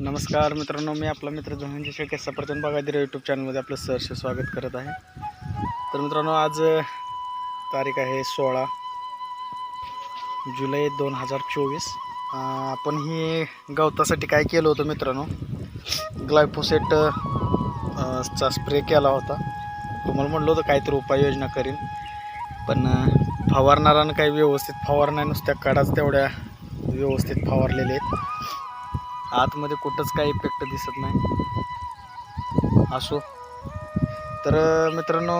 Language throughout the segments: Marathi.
नमस्कार मित्रांनो मी आपला मित्र धनंजय शेळके सफरचंद बागायती यूट्यूब चॅनलमध्ये आपलं सहर्ष स्वागत करत आहे. तर मित्रांनो आज तारीख आहे सोळा जुलै दोन हजार चोवीस. आपण ही गवतासाठी काय केलं होतं मित्रांनो ग्लायफोसेट चा स्प्रे केला होता. तुम्हाला म्हणलं होतं काहीतरी उपाययोजना करीन पण फवारणारानं काही व्यवस्थित फवारण्या नुसत्या काढाच तेवढ्या व्यवस्थित फवारलेले आहेत. आतमध्ये कुठंच काही इफेक्ट दिसत नाही. असो. तर मित्रांनो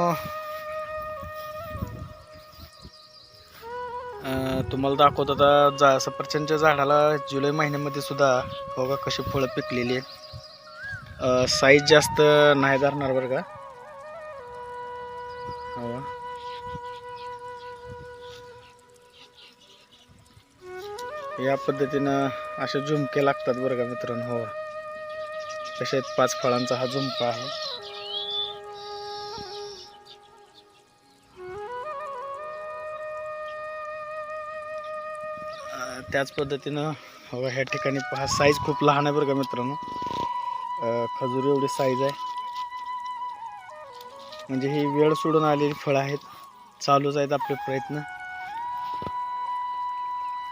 तुम्हाला दाखवत आता जा सफरचंदच्या झाडाला जुलै महिन्यामध्ये सुद्धा बघा कशी फळं पिकलेली आहेत. साईज जास्त नाही धरणार बरं का. या पद्धतीनं असे झुमके लागतात बरं का मित्रांनो हो. तसेच पाच फळांचा हा झुमका आहे. त्याच पद्धतीनं हवा ह्या ठिकाणी पहा साईज खूप लहान आहे बरं का मित्रांनो. खजूर एवढी साईज आहे. म्हणजे ही वेळ सोडून आलेली फळं आहेत. चालूच आहेत आपले प्रयत्न.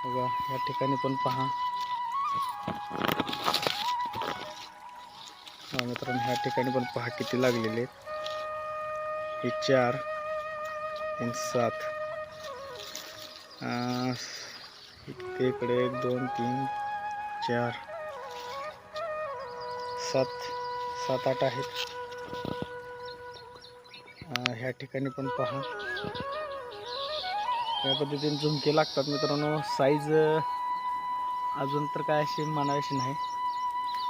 बघा पहा. हा मित्रांनो ह्या पहा आहेत. हे चार तीन सात. एक दोन तीन चार सात सात आठ अं, ह्या पहा. या पद्धतीने झुमके लागतात मित्रांनो. साईज अजून तर काय अशी म्हणावीशी नाही.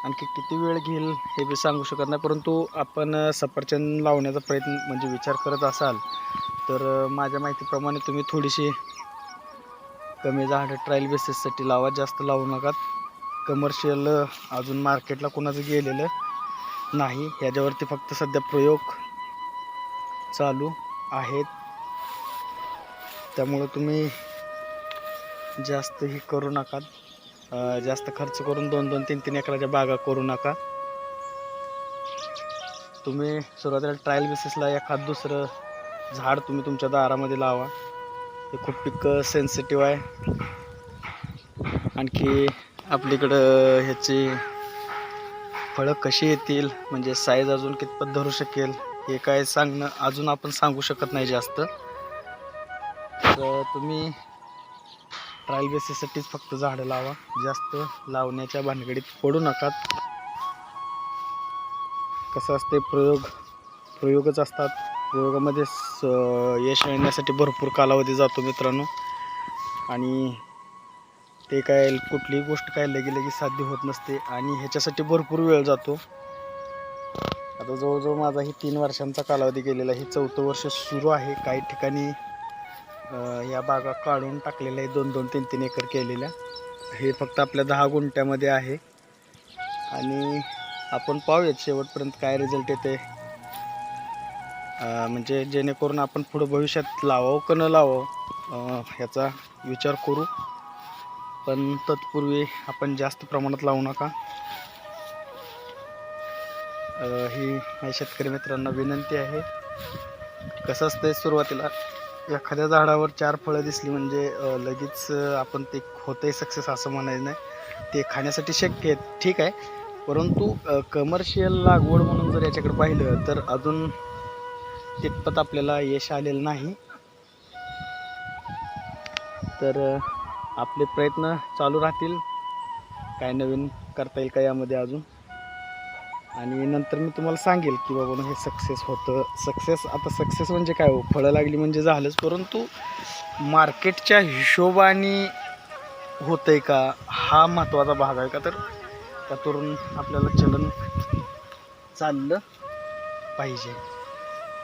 आणखी किती वेळ घेईल हे बी सांगू शकत नाही. परंतु आपण सफरचंद लावण्याचा प्रयत्न म्हणजे विचार करत असाल तर माझ्या माहितीप्रमाणे तुम्ही थोडीशी कमी झाडं ट्रायल बेसिससाठी लावा. जास्त लावू नका. कमर्शियल अजून मार्केटला कोणाचं गेलेलं नाही. ह्याच्यावरती फक्त सध्या प्रयोग चालू आहेत. त्यामुळं तुम्ही जास्त ही करू नका. जास्त खर्च करून दोन दोन तीन तीन एकराच्या बागा करू नका. तुम्ही सुरुवातीला ट्रायल बेसिसला एखाद दुसरं झाड तुम्ही तुमच्या दारामध्ये लावा. हे खूप पिक सेन्सिटिव्ह आहे. आणखी आपलीकडं ह्याची फळं कशी येतील म्हणजे साईज अजून कितपत धरू शकेल हे काय सांगणं अजून आपण सांगू शकत नाही जास्त. तर तुम्ही ट्रायल बेसिससाठीच फक्त झाडं लावा. जास्त लावण्याच्या भानगडीत पडू नका. कसं असते प्रयोग प्रयोगच असतात. प्रयोगामध्ये स- यश येण्यासाठी भरपूर कालावधी जातो मित्रांनो. आणि ते काय कुठलीही गोष्ट काय लगे लगे साध्य होत नसते आणि ह्याच्यासाठी भरपूर वेळ जातो. आता जवळजवळ माझा ही तीन वर्षांचा कालावधी गेलेला आहे. हे चौथं वर्ष सुरू आहे. काही ठिकाणी या बागा काढून टाकलेल्या आहे दोन दोन तीन तीन एकर केलेल्या. हे फक्त आपल्या दहा गुंठ्यामध्ये आहे. आणि आपण पाहूयात शेवटपर्यंत काय रिझल्ट येते म्हणजे जेणेकरून आपण पुढं भविष्यात लावावं का न लावावं ह्याचा विचार करू. पण तत्पूर्वी आपण जास्त प्रमाणात लावू नका. ही माझ्या शेतकरी मित्रांना विनंती आहे. कसं असतंय सुरुवातीला एखाद्या झाडावर चार फळं दिसली म्हणजे लगेच आपण ते होतंय सक्सेस असं म्हणायचं नाही. ते खाण्यासाठी शक्य आहे ठीक आहे. परंतु कमर्शियल लागवड म्हणून जर याच्याकडे पाहिलं तर अजून तितपत आपल्याला यश आलेलं नाही. तर आपले प्रयत्न चालू राहतील. काय नवीन करता येईल का यामध्ये अजून? आणि नंतर मी तुम्हाला सांगेल की बाबा हे सक्सेस होतं. सक्सेस आता सक्सेस म्हणजे काय हो? फळं लागली म्हणजे झालंच परंतु मार्केटच्या हिशोबाने होतंय का? हा महत्त्वाचा भाग आहे का? तर त्यातून आपल्याला चलन चाललं पाहिजे.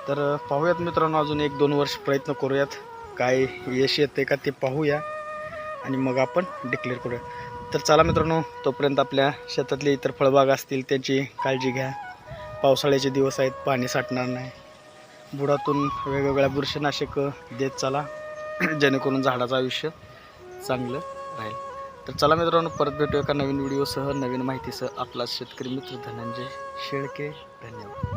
तर पाहूयात मित्रांनो अजून एक दोन वर्ष प्रयत्न करूयात. काय यश येते का ते पाहूया. आणि मग आपण डिक्लेअर करूया तर चला मित्रांनो तोपर्यंत आपल्या शेतातले इतर फळबाग असतील त्यांची काळजी घ्या. पावसाळ्याचे दिवस आहेत पाणी साठणार नाही. बुडातून वेगवेगळ्या बुरशीनाशकं देत चला. जेणेकरून झाडाचं आयुष्य चांगलं राहील. तर चला मित्रांनो परत भेटू एका नवीन व्हिडिओसह नवीन माहितीसह. आपला शेतकरी मित्र धनंजय शेळके धन्यवाद.